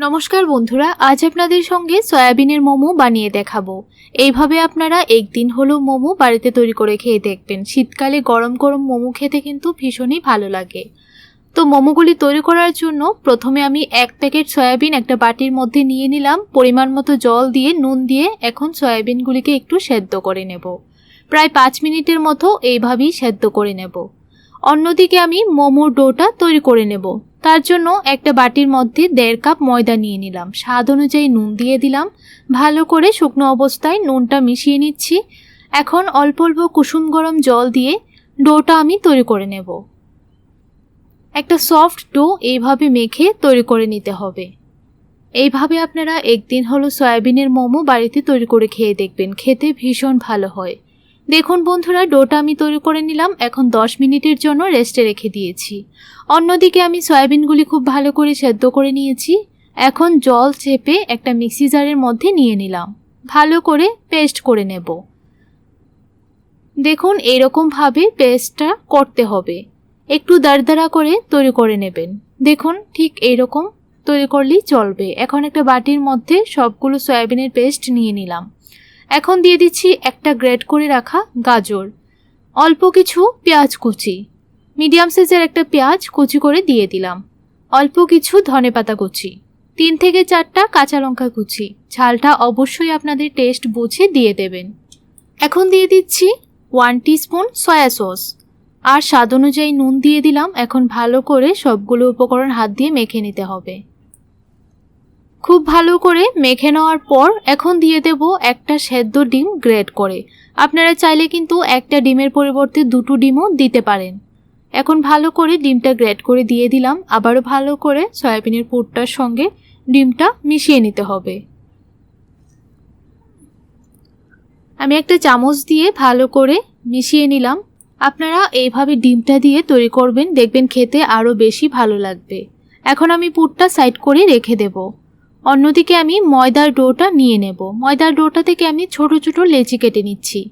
নমস্কার বন্ধুরা, আজ আপনাদের সঙ্গে সয়াবিনের মোমো বানিয়ে দেখাবো। এইভাবে আপনারা একদিন হলেও মোমো বাড়িতে তৈরি করে খেয়ে দেখবেন। শীতকালে গরম গরম মোমো খেতে কিন্তু ভীষণই ভালো লাগে। তো মোমোগুলি তৈরি করার জন্য প্রথমে আমি এক প্যাকেট সয়াবিন একটা বাটির মধ্যে নিয়ে নিলাম। পরিমাণ মতো জল দিয়ে, নুন দিয়ে এখন সয়াবিনগুলিকে একটু সেদ্ধ করে নেব। প্রায় পাঁচ মিনিটের মতো এইভাবেই সেদ্ধ করে নেব। অন্যদিকে আমি মোমোর ডোটা তৈরি করে নেব। তার জন্য একটা বাটির মধ্যে দেড় কাপ ময়দা নিয়ে নিলাম। স্বাদ অনুযায়ী নুন দিয়ে দিলাম। ভালো করে শুকনো অবস্থায় নুনটা মিশিয়ে নিচ্ছি। এখন অল্প অল্প কুসুম গরম জল দিয়ে ডোটা আমি তৈরি করে নেব। একটা সফট ডো এইভাবে মেখে তৈরি করে নিতে হবে। এইভাবে আপনারা একদিন হলো সয়াবিনের মোমো বাড়িতে তৈরি করে খেয়ে দেখবেন। খেতে ভীষণ ভালো হয়। দেখুন বন্ধুরা, ডোটা আমি তৈরি করে নিলাম। এখন 10 মিনিটের জন্য রেস্টে রেখে দিয়েছি। অন্যদিকে আমি সয়াবিনগুলি খুব ভালো করে সেদ্ধ করে নিয়েছি। এখন জল চেপে একটা মিক্সি জারের মধ্যে নিয়ে নিলাম। ভালো করে পেস্ট করে নেব। দেখুন এরকমভাবে পেস্টটা করতে হবে। একটু দাঁড়দাড়া করে তৈরি করে নেবেন। দেখুন, ঠিক এইরকম তৈরি করলেই চলবে। এখন একটা বাটির মধ্যে সবগুলো সয়াবিনের পেস্ট নিয়ে নিলাম। এখন দিয়ে দিচ্ছি একটা গ্রেড করে রাখা গাজর। অল্প কিছু পেঁয়াজ কুচি। মিডিয়াম সাইজের একটা পেঁয়াজ কুচি করে দিয়ে দিলাম। অল্প কিছু ধনেপাতা কুচি। তিন থেকে চারটা কাঁচা লঙ্কা কুচি। ঝালটা অবশ্যই আপনাদের টেস্ট বুঝে দিয়ে দেবেন। এখন দিয়ে দিচ্ছি ওয়ান স্পুন সয়া সস আর স্বাদ অনুযায়ী নুন দিয়ে দিলাম। এখন ভালো করে সবগুলো উপকরণ হাত দিয়ে মেখে নিতে হবে। খুব ভালো করে মেখে নেওয়ার পর এখন দিয়ে দেব একটা সেদ্ধ ডিম গ্রেড করে। আপনারা চাইলে কিন্তু একটা ডিমের পরিবর্তে দুটো ডিমও দিতে পারেন। এখন ভালো করে ডিমটা গ্রেড করে দিয়ে দিলাম। আবারও ভালো করে সয়াবিনের পুরটার সঙ্গে ডিমটা মিশিয়ে নিতে হবে। আমি একটা চামচ দিয়ে ভালো করে মিশিয়ে নিলাম। আপনারা এইভাবে ডিমটা দিয়ে তৈরি করবেন, দেখবেন খেতে আরও বেশি ভালো লাগবে। এখন আমি পুরটা সাইড করে রেখে দেবো। অন্যদিকে আমি ময়দার ডোটা নিয়ে নেব। ময়দার ডোটা থেকে আমি ছোট ছোট লেচি কেটে নিচ্ছি।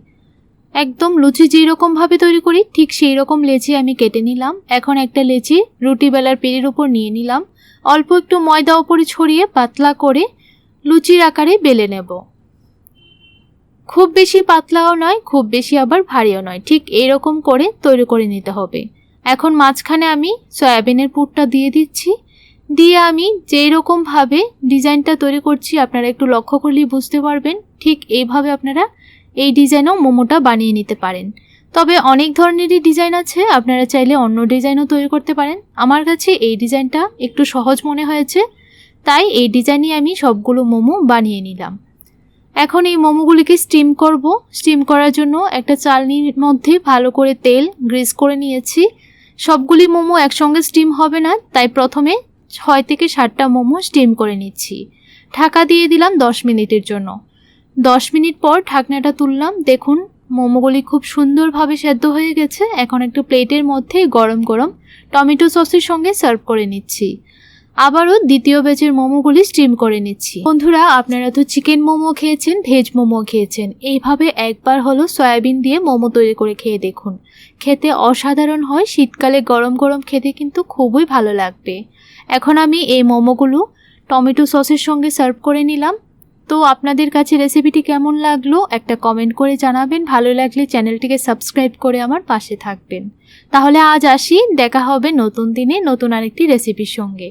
একদম লুচি যেরকমভাবে তৈরি করি, ঠিক সেই রকম লেচি আমি কেটে নিলাম। এখন একটা লেচি রুটি বেলার পেরের উপর নিয়ে নিলাম। অল্প একটু ময়দা ওপরে ছড়িয়ে পাতলা করে লুচির আকারে বেলে নেব। খুব বেশি পাতলাও নয়, খুব বেশি আবার ভারীও নয়। ঠিক এরকম করে তৈরি করে নিতে হবে। এখন মাঝখানে আমি সয়াবিনের পুরটা দিয়ে দিচ্ছি। দিয়ে আমি যেই রকমভাবে ডিজাইনটা তৈরি করছি, আপনারা একটু লক্ষ্য করলেই বুঝতে পারবেন, ঠিক এইভাবে আপনারা এই ডিজাইনও মোমোটা বানিয়ে নিতে পারেন। তবে অনেক ধরনেরই ডিজাইন আছে, আপনারা চাইলে অন্য ডিজাইনও তৈরি করতে পারেন। আমার কাছে এই ডিজাইনটা একটু সহজ মনে হয়েছে, তাই এই ডিজাইনই আমি সবগুলো মোমো বানিয়ে নিলাম। এখন এই মোমোগুলিকে স্টিম করব। স্টিম করার জন্য একটা চালনির মধ্যে ভালো করে তেল গ্রিস করে নিয়েছি। সবগুলি মোমো একসঙ্গে স্টিম হবে না, তাই প্রথমে ছয় থেকে সাতটা মোমো স্টিম করে নিচ্ছি। ঢাকা দিয়ে দিলাম দশ মিনিটের জন্য। দশ মিনিট পর ঢাকনাটা তুললাম। দেখুন, মোমোগুলি খুব সুন্দরভাবে সেদ্ধ হয়ে গেছে। এখন একটু প্লেটের মধ্যে গরম গরম টমেটো সসের সঙ্গে সার্ভ করে নিচ্ছি। আবারও দ্বিতীয় ব্যাচের মোমোগুলি স্টিম করে নিচ্ছি। বন্ধুরা, আপনারা তো চিকেন মোমো খেয়েছেন ভেজ মোমো খেয়েছেন। এইভাবে একবার হলো সয়াবিন দিয়ে মোমো তৈরি করে খেয়ে দেখুন। খেতে অসাধারণ হয়, শীতকালে গরম গরম খেতে কিন্তু খুবই ভালো লাগবে। এখন আমি এই মোমোগুলো টমেটো সসের সঙ্গে সার্ভ করে নিলাম। তো আপনাদের কাছে রেসিপিটি কেমন লাগল, একটা কমেন্ট করে জানাবেন। ভালো লাগলে চ্যানেলটিকে সাবস্ক্রাইব করে আমার পাশে থাকবেন। তাহলে আজ আসি, দেখা হবে নতুন দিনে নতুন আরেকটি রেসিপির সঙ্গে।